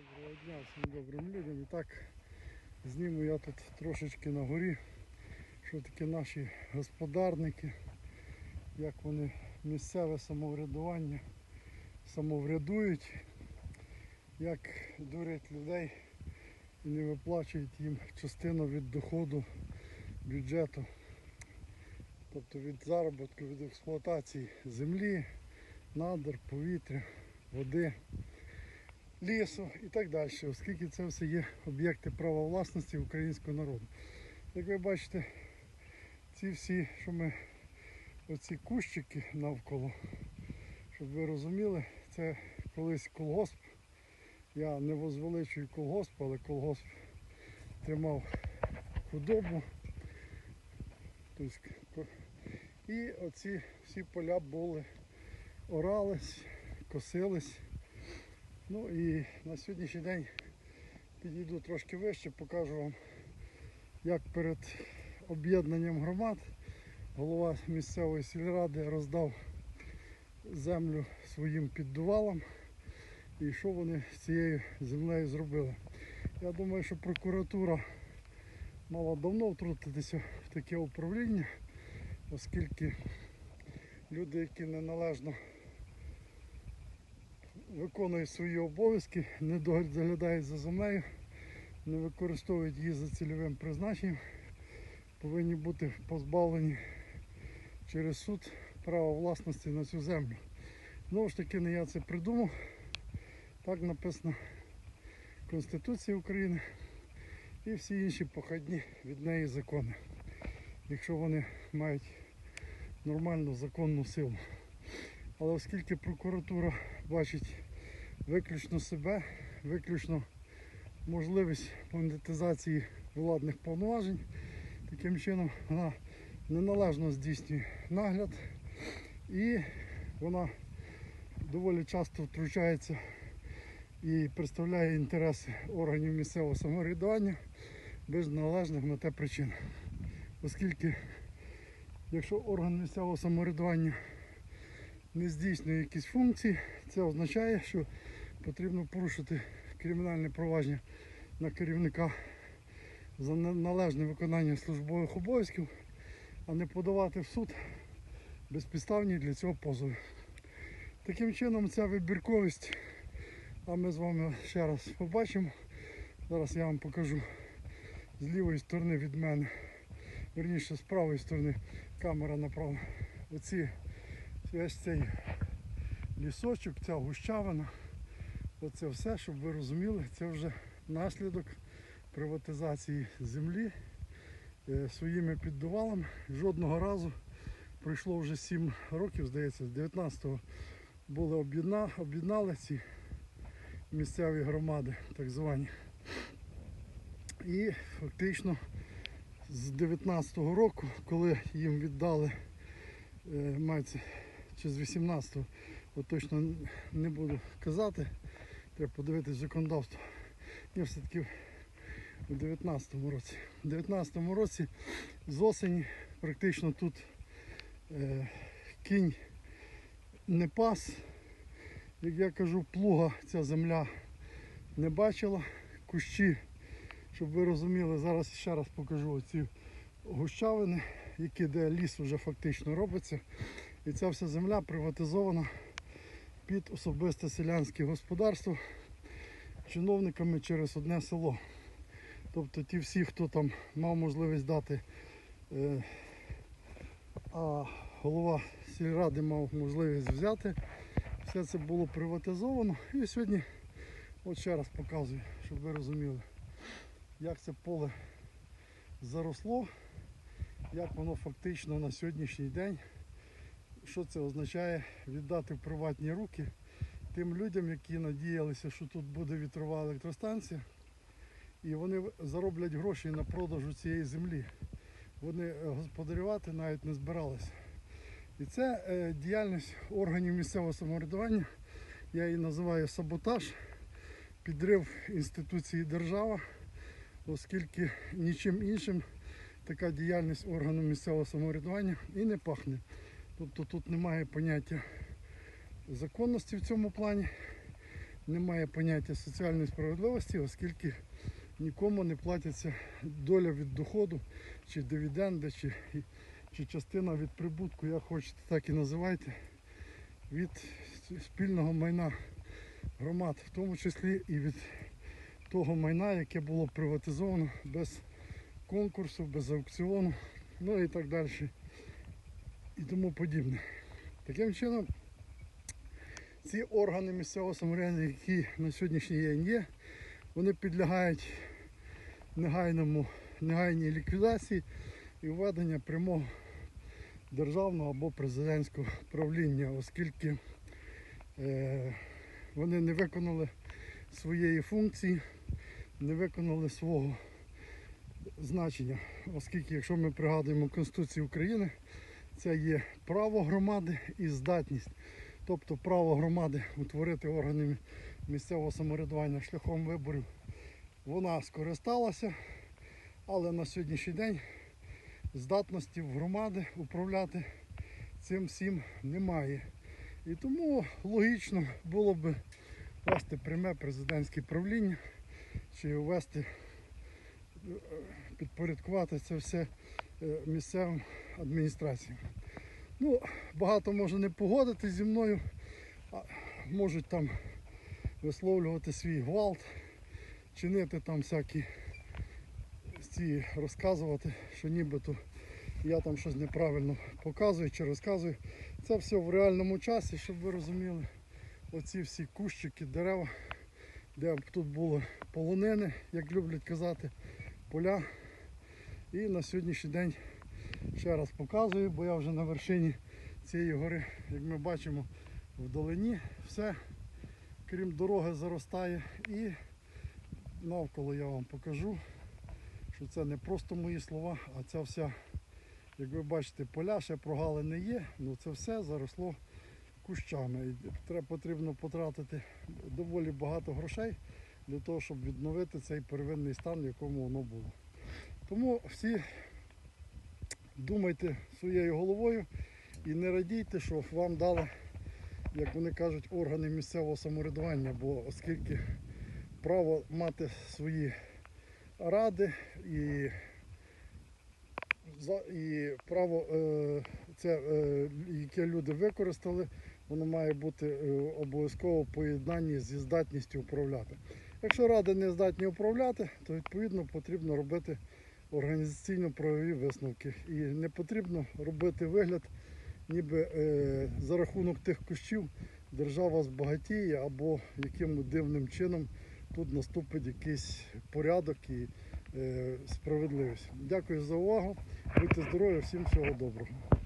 Доброго дня всім добрим людям. І так зніму я тут трошечки на горі, що таке наші господарники, як вони місцеве самоврядування самоврядують, як дурять людей і не виплачують їм частину від доходу бюджету, тобто від заробітку, від експлуатації землі, надр, повітря, води лісу і так далі, оскільки це все є об'єкти права власності українського народу. Як ви бачите, ці всі, що ми, оці кущики навколо, щоб ви розуміли, це колись колгосп. Я не возвеличую колгосп, але колгосп тримав худобу. Тобто, і оці всі поля були, орались, косились. Ну і на сьогоднішній день підійду трошки вище, покажу вам, як перед об'єднанням громад голова місцевої сільради роздав землю своїм піддувалам і що вони з цією землею зробили. Я думаю, що прокуратура мала давно втрутитися в таке управління, оскільки люди, які неналежно виконують свої обов'язки, не доглядають за землею, не використовують її за цільовим призначенням, повинні бути позбавлені через суд права власності на цю землю. Знову ж таки, не я це придумав. Так написано в Конституції України і всі інші походні від неї закони, якщо вони мають нормальну законну силу. Але оскільки прокуратура бачить виключно себе, виключно можливість монетизації владних повноважень, таким чином вона неналежно здійснює нагляд і вона доволі часто втручається і представляє інтереси органів місцевого самоврядування без належних на те причин. Оскільки, якщо орган місцевого самоврядування не здійснює якісь функції, це означає, що потрібно порушити кримінальне провадження на керівника за належне виконання службових обов'язків, а не подавати в суд безпідставні для цього позови. Таким чином ця вибірковість, а ми з вами ще раз побачимо. Зараз я вам покажу з лівої сторони від мене, верніше з правої сторони камера направлена. Оці весь цей лісочок, ця гущавина, оце все, щоб ви розуміли, це вже наслідок приватизації землі е, своїми піддувалами. Жодного разу пройшло вже 7 років, здається, з 19-го були об'єдна, об'єднали ці місцеві громади, так звані. І фактично з 19-го року, коли їм віддали е, мається чи з 18-го, от точно не буду казати, треба подивитись законодавство. Ні, все-таки у 19-му році. У 19-му році з осені практично тут е, кінь не пас. Як я кажу, плуга ця земля не бачила. Кущі, щоб ви розуміли, зараз ще раз покажу оці гущавини, які де ліс вже фактично робиться. І ця вся земля приватизована під особисте селянське господарство чиновниками через одне село. Тобто ті всі, хто там мав можливість дати, е, а голова сільради мав можливість взяти, все це було приватизовано. І сьогодні, от ще раз показую, щоб ви розуміли, як це поле заросло, як воно фактично на сьогоднішній день що це означає віддати в приватні руки тим людям, які надіялися, що тут буде вітрова електростанція, і вони зароблять гроші на продажу цієї землі. Вони е, господарювати навіть не збиралися. І це е, діяльність органів місцевого самоврядування, я її називаю саботаж, підрив інституції держава, оскільки нічим іншим така діяльність органу місцевого самоврядування і не пахне. Тобто тут немає поняття законності в цьому плані, немає поняття соціальної справедливості, оскільки нікому не платиться доля від доходу, чи дивіденди, чи, чи частина від прибутку, як хочете, так і називайте, від спільного майна громад, в тому числі і від того майна, яке було приватизовано без конкурсу, без аукціону, ну і так далі. І тому подібне. Таким чином, ці органи місцевого самоврядування, які на сьогоднішній день є, вони підлягають негайному, негайній ліквідації і введення прямого державного або президентського правління, оскільки е, вони не виконали своєї функції, не виконали свого значення, оскільки, якщо ми пригадуємо Конституцію України, це є право громади і здатність. Тобто право громади утворити органи місцевого самоврядування шляхом виборів, вона скористалася, але на сьогоднішній день здатності в громади управляти цим всім немає. І тому логічно було б ввести пряме президентське правління чи ввести, е, підпорядкувати це все місцевим адміністраціям. Ну, багато може не погодити зі мною, а можуть там висловлювати свій гвалт, чинити там всякі ці розказувати, що нібито я там щось неправильно показую чи розказую. Це все в реальному часі, щоб ви розуміли. Оці всі кущики, дерева, де б тут були полонини, як люблять казати, поля. І на сьогоднішній день ще раз показую, бо я вже на вершині цієї гори, як ми бачимо, вдалині все, крім дороги, заростає. І навколо я вам покажу, що це не просто мої слова, а ця вся, як ви бачите, поля ще прогалини є, але це все заросло кущами. І потрібно потратити доволі багато грошей для того, щоб відновити цей первинний стан, в якому воно було. Тому всі думайте своєю головою і не радійте, що вам дали, як вони кажуть, органи місцевого самоврядування, бо оскільки право мати свої ради і, і право, е, це, е, яке люди використали, воно має бути е, обов'язково в зі здатністю управляти. Якщо ради не здатні управляти, то відповідно потрібно робити організаційно-правові висновки. І не потрібно робити вигляд, ніби е, за рахунок тих кущів держава збагатіє або яким дивним чином тут наступить якийсь порядок і е, справедливість. Дякую за увагу. Будьте здорові, всім всього доброго.